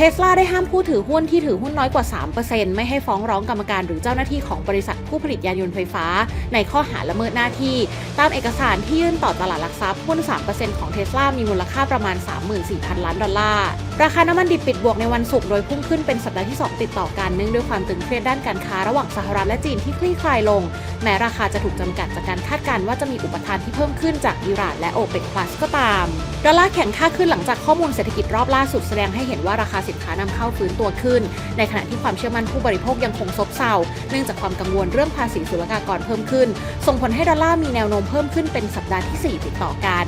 เทสลาได้ห้ามผู้ถือหุ้นที่ถือหุ้นน้อยกว่า 3%ไม่ให้ฟ้องร้องกรรมการหรือเจ้าหน้าที่ของบริษัทผู้ผลิตยานยนต์ไฟฟ้า ในข้อหาละเมิดหน้าที่ ตามเอกสารที่ยื่นต่อตลาดหลักทรัพย์หุ้น 3%ของเทสลามีมูลค่าประมาณ 34,000 ล้านดอลลาร์ ราคาน้ำมันดิบปิดบวกในวันศุกร์โดยพุ่งขึ้นเป็นสัปดาห์ที่ 2 ติดต่อกันเนื่องด้วยความตึงเครียดด้านการค้าระหว่างสหรัฐและจีนที่คลี่คลายลง แม้ราคาจะถูกจำกัดจากการคาดการณ์ว่าจะมีอุปทานที่เพิ่มขึ้นจากอิหร่านและโอเปกพลัสก็ตาม ดอลลาร์แข็งค่าขึ้นหลังจากข้อมูลเศรษฐกิจรอบล่าสุดแสดงให้เห็นว่าราคาสินค้านำเข้าฟื้นตัวขึ้น ในขณะที่ความเชื่อมั่นผู้บริโภคยังคงซบเซาเนื่องจากความกังวลเรื่องภาษีศุลกากรเพิ่มขึ้น ส่งผลให้ดอลลาร์มีแนวโน้มเพิ่มขึ้นเป็นสัปดาห์ที่ 4 ติดต่อกัน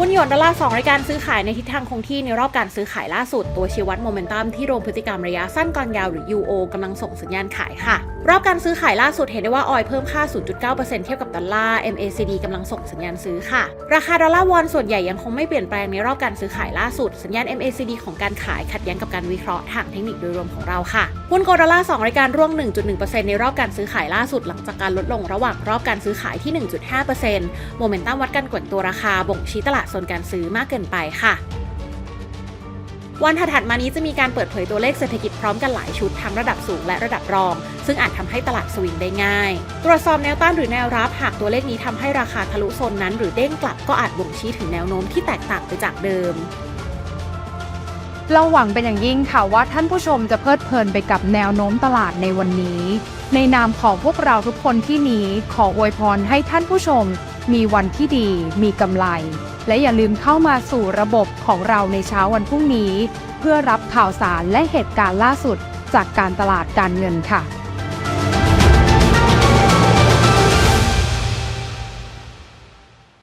หุ้นยวนดอลลาร์2รายการซื้อขายในทิศทางคงที่ในรอบการซื้อขายล่าสุด ตัวชี้วัดโมเมนตัมที่รวมพฤติกรรมระยะสั้นกลางยาวหรือ UO กำลังส่งสัญญาณขายค่ะ รอบการซื้อขายล่าสุดเห็นได้ว่าออยเพิ่มค่า 0.9%เทียบกับดอลลาร์ MACD กำลังส่งสัญญาณซื้อค่ะ ราคาดอลลาร์วอนส่วนใหญ่ยังคงไม่เปลี่ยนแปลงในรอบการซื้อขายล่าสุด สัญญาณ MACD ของการขายขัดแย้งกับการวิเคราะห์ทางเทคนิคโดยรวมของเราค่ะหุ้นโกลดอลลาร์2รายการร่วง 1.1%ในรอบการซื้อขายล่าสุด หลังจากการลดลงระหว่างรอบการซื้อขายที่ 1.5%โมเมนตัมวัดการกดตัวราคาบ่งชี้ตลาดโซนการซื้อมากเกินไปค่ะ วันถัดมานี้จะมีการเปิดเผยตัวเลขเศรษฐกิจพร้อมกันหลายชุดทั้งระดับสูงและระดับรอง ซึ่งอาจทำให้ตลาดสวิงได้ง่าย ตรวจสอบแนวต้านหรือแนวรับหากตัวเลขนี้ทำให้ราคาทะลุโซนนั้น หรือเด้งกลับก็อาจบ่งชี้ถึงแนวโน้มที่แตกต่างไปจากเดิมเราหวังเป็นอย่างยิ่งค่ะว่าท่านผู้ชมจะเพลิดเพลินไปกับแนวโน้มตลาดในวันนี้ ในนามของพวกเราทุกคนที่นี้ขออวยพรให้ท่านผู้ชม มีวันที่ดี มีกำไร และอย่าลืมเข้ามาสู่ระบบของเราในเช้าวันพรุ่งนี้ เพื่อรับข่าวสารและเหตุการณ์ล่าสุดจากการตลาดการเงินค่ะ